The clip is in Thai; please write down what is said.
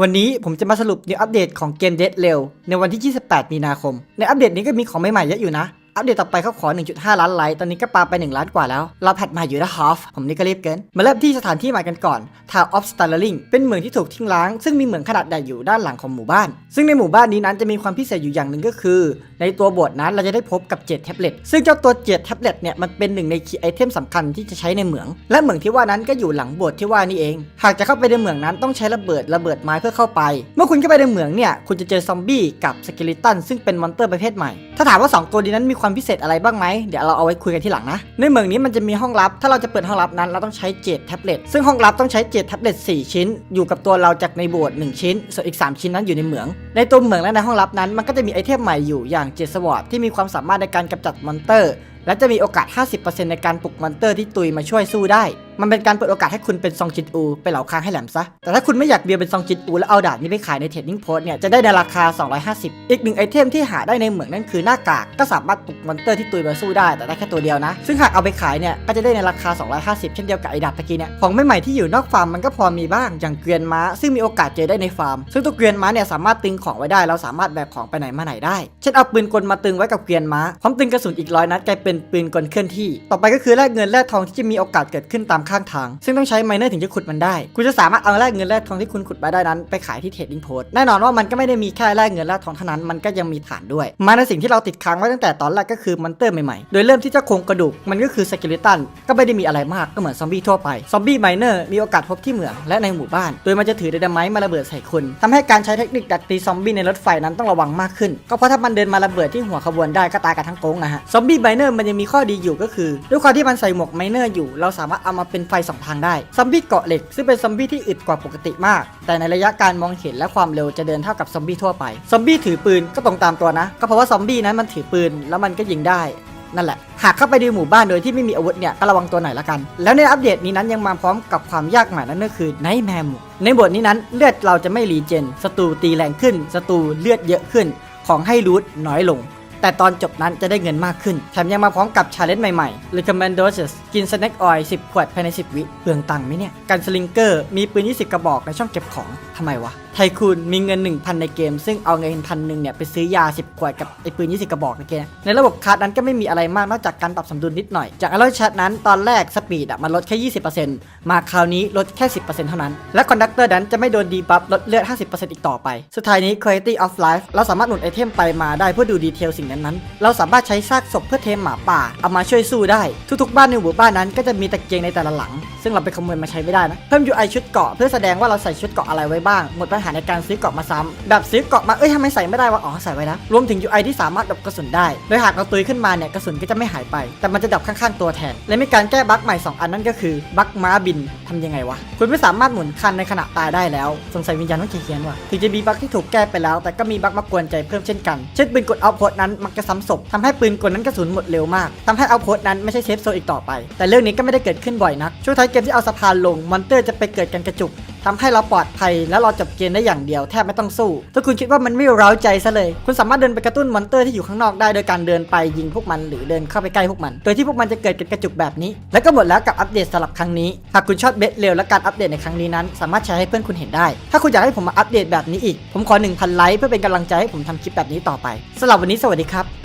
วันนี้ผมจะมาสรุปนิวอัปเดตของเกมเดดเร็วในวันที่ 28 มีนาคม ในอัปเดตนี้ก็มีของใหม่ๆเยอะอยู่นะ อัปเดตต่อไปเขาขอ 1.5 ล้านไลค์ ตอนนี้ก็ปาไป 1 ล้านกว่าแล้ว เราแพทมาอยู่นะฮอฟ ผมนี่ก็รีบเกิน มาเริ่มที่สถานที่ใหม่กันก่อน Town of Starling เป็นเหมืองที่ถูกทิ้งร้าง ซึ่งมีเหมืองขนาดใหญ่อยู่ด้านหลังของหมู่บ้าน ซึ่งในหมู่บ้านนี้นั้นจะมีความพิเศษอยู่อย่างหนึ่งก็คือ ในตัวโบทนั้นเราจะได้พบกับเจ็ดแท็บเล็ต ซึ่งเจ้าตัวเจ็ดแท็บเล็ตเนี่ยมันเป็นหนึ่งในคีย์ไอเทมสำคัญที่จะใช้ในเหมือง และเหมืองที่ว่านั้นก็อยู่หลังโบสถ์ที่ว่านี่เอง หากจะเข้าไปในเหมืองนั้นต้องใช้ระเบิดระเบิดไม้เพื่อเข้าไป เมื่อคุณเข้าไปในเหมืองเนี่ยคุณจะเจอซอมบี้กับสเกลิตันซึ่งเป็นมอนเตอร์ประเภทใหม่ ถ้าถามว่า 2 ตัวนี้นั้นมีความพิเศษอะไรบ้างไหมเดี๋ยวเราเอาไว้คุยกันที่หลังนะ ในเมืองนี้มันจะมีห้องลับ ถ้าเราจะเปิดห้องลับนั้น เราต้องใช้เจดแท็บเล็ต ซึ่งห้องลับต้องใช้เจดแท็บเล็ต4ชิ้น อยู่กับตัวเราจากในโบสถ์1ชิ้น ส่วนอีก 3 ชิ้นนั้นอยู่ในเหมือง ในตัวเหมืองและในห้องลับนั้น มันก็จะมีไอเทมใหม่อยู่อย่างเจดสวอตที่มีความสามารถในการกำจัดมอนเตอร์และจะมีโอกาส 50%ในการปลุกมอนเตอร์ที่ตุยมาช่วยสู้ได้ มันเป็นการเปิดโอกาสให้คุณเป็นซองจินอู ไปเหล่าค้างให้แหลมซะ แต่ถ้าคุณไม่อยากเบียร์เป็นซองจินอู แล้วเอาดาบนี้ไปขายในเทรดดิ้งโพสเนี่ย จะได้ในราคา 250 อีกหนึ่งไอเทมที่หาได้ในเหมืองนั่นคือหน้ากาก ก็สามารถปลุกมอนเตอร์ที่ตุยมาสู้ได้ แต่ได้แค่ตัวเดียวนะ ซึ่งหากเอาไปขายเนี่ย ก็จะได้ในราคา 250 เช่นเดียวกับไอดาบตะกี้เนี่ย ของใหม่ๆที่อยู่นอกฟาร์มมันก็พอมีบ้าง อย่างเกวียนม้า ซึ่งมีโอกาสเจอได้ในฟาร์ม ซึ่งตัวเกวียนม้าเนี่ยสามารถตึงของไว้ได้เราสามารถแบกของไปไหนมาไหนได้ เช่นเอาปืนกลมาตึงไว้กับเกวียนม้าพร้อมตึงกระสุนอีกร้อยนัดกลายเป็นปืนกลเคลื่อนที่ ต่อไปก็คือแลกเงินแลกทองที่จะมีโอกาสเกิดขึ้นตามข้างทาง ซึ่งต้องใช้ไมเนอร์ถึงจะขุดมันได้ คุณจะสามารถเอาแลกเงินแลกทองที่คุณขุดมาได้นั้น ไปขายที่เทรดดิ้งโพสแน่นอนว่ามันก็ไม่ได้มีแค่แลกเงินแลกทองเท่านั้น มันก็ยังมีฐานด้วย มาในสิ่งที่เราติดค้างไว้ตั้งแต่ตอนแรกก็คือมอนเตอร์ใหม่ๆ โดยเริ่มที่เจ้าโครงกระดูก มันก็คือสกเลตัน ก็ไม่ได้มีอะไรมาก ก็เหมือนซอมบี้ทั่วไป ซอมบี้ไมเนอร์มีโอกาสพบที่เหมืองและในหมู่บ้าน โดยมันจะถือไดนาไมต์มาระเบิดใส่คุณทำให้การใช้เทคนิคดักตีซอมบี้ในรถไฟนั้นต้องระวังมากขึ้น ก็เพราะถ้ามันเดินมาระเบิดที่หัวขบวนได้ก็ตายกันทั้งโก๊งนะฮะ ซอมบี้ไมเนอร์มันยังมีข้อดีอยู่ก็คือ ด้วยความที่มันใส่หมวกไมเนอร์อยู่ เราสามารถเอามาเป็นไฟสองทางได้ซอมบี้เกาะเหล็กซึ่งเป็นซอมบี้ที่อึดกว่าปกติมาก แต่ในระยะการมองเห็นและความเร็วจะเดินเท่ากับซอมบี้ทั่วไปซอมบี้ถือปืนก็ตรงตามตัวนะ ก็เพราะว่าซอมบี้นั้นมันถือปืนแล้วมันก็ยิงได้นั่นแหละ หากเข้าไปในหมู่บ้านโดยที่ไม่มีอาวุธเนี่ยก็ระวังตัวหน่อยละกัน แล้วในอัปเดตนี้นั้นยังมาพร้อมกับความยากใหม่นั่นก็คือไนท์แมมในบทนี้นั้นเลือดเราจะไม่รีเจนศัตรูตีแรงขึ้นศัตรูเลือดเยอะขึ้น ของให้รูทน้อยลง แต่ตอนจบนั้นจะได้เงินมากขึ้น แถมยังมาพร้อมกับชาเลนจ์ใหม่ๆ Recommendations กินสแน็คออยล์10 ขวดภายใน 10 วิเปลืองตังค์ไหมเนี่ย กันสลิงเกอร์มีปืน 20 กระบอกในช่องเก็บของทำไมวะ ทคูนมีเงิน 1,000 ในเกม ซึ่งเอาเงินพันหนึ่งเนี่ยไปซื้อยา 10 ขวดกับไอ้ปืน 20 กระบอกในเกมในระบบคาร์ดนั้นก็ไม่มีอะไรมากนอกจากการปรับสมดุลนิดหน่อย จากอารอนแชทนั้นตอนแรกสปีดอะมันลดแค่ 20%มาคราวนี้ลดแค่ 10%เท่านั้น และคอนดักเตอร์นั้นจะไม่โดนดีบัฟลดเลือด 50%อีกต่อไป สุดท้ายนี้ Quality of Life เราสามารถหนุนไอเทมไปมาได้เพื่อดูดีเทลสิ่งนั้นๆเราสามารถใช้ซากศพเพื่อเทมหมาป่าเอามาช่วยสู้ได้ ทุกๆบ้านในหมู่บ้านนั้นก็จะมีตะเกียงในแต่ละหลัง ซึ่งเราไปขโมยมาใช้ไม่ได้นะเพิ่ม UI ชุดเกาะเพื่อแสดงว่าเราใส่ชุดเกาะอะไรไว้บ้างหมดปัญหาในการซื้อเกราะมาซ้ำแบบซื้อเกราะมาเอ้ยทำไมใส่ไม่ได้วะอ๋อใส่ไว้แล้วรวมถึง UI ที่สามารถดับกระสุนได้ โดยหากเราตุยขึ้นมาเนี่ยกระสุนก็จะไม่หายไป แต่มันจะดับข้างๆตัวแทน และมีการแก้บั๊กใหม่ 2 อันนั่นก็คือบั๊กม้าบินทำยังไงวะคุณไม่สามารถหมุนคันในขณะตายได้แล้วสงสัยวิญญาณต้องเขียนว่ะถึงจะมีบั๊กที่ถูกแก้ไปแล้ว แต่ก็มีบั๊กมากวนใจเพิ่มเช่นกันเช่นปืนกดเอาโพสนั้นมักจะซ้ำศพทำให้ปืนกลนั้นกระสุนหมดเร็วมากทำให้เอาโพสนั้นไม่ใช่เซฟโซนอีกต่อไป แต่เรื่องนี้ก็ไม่ได้เกิดขึ้นบ่อยนักช่วงท้ายเกมที่เอาสะพานลงมอนเตอร์จะไปเกิดกันกระจุก ทำให้เราปลอดภัย และเราจบเกมได้อย่างเดียวแทบไม่ต้องสู้ ถ้าคุณคิดว่ามันไม่เร้าใจซะเลย คุณสามารถเดินไปกระตุ้นมอนเตอร์ที่อยู่ข้างนอกได้โดยการเดินไปยิงพวกมันหรือเดินเข้าไปใกล้พวกมัน โดยที่พวกมันจะเกิดเป็นกระจุกแบบนี้ และก็หมดแล้วกับอัปเดตสำหรับครั้งนี้ หากคุณชอบเบสเร็วและการอัปเดตในครั้งนี้นั้น สามารถแชร์ให้เพื่อนคุณเห็นได้ ถ้าคุณอยากให้ผมมาอัปเดตแบบนี้อีก ผมขอ 1,000 ไลค์เพื่อเป็นกำลังใจให้ผมทำคลิปแบบนี้ต่อไปสำหรับวันนี้สวัสดีครับ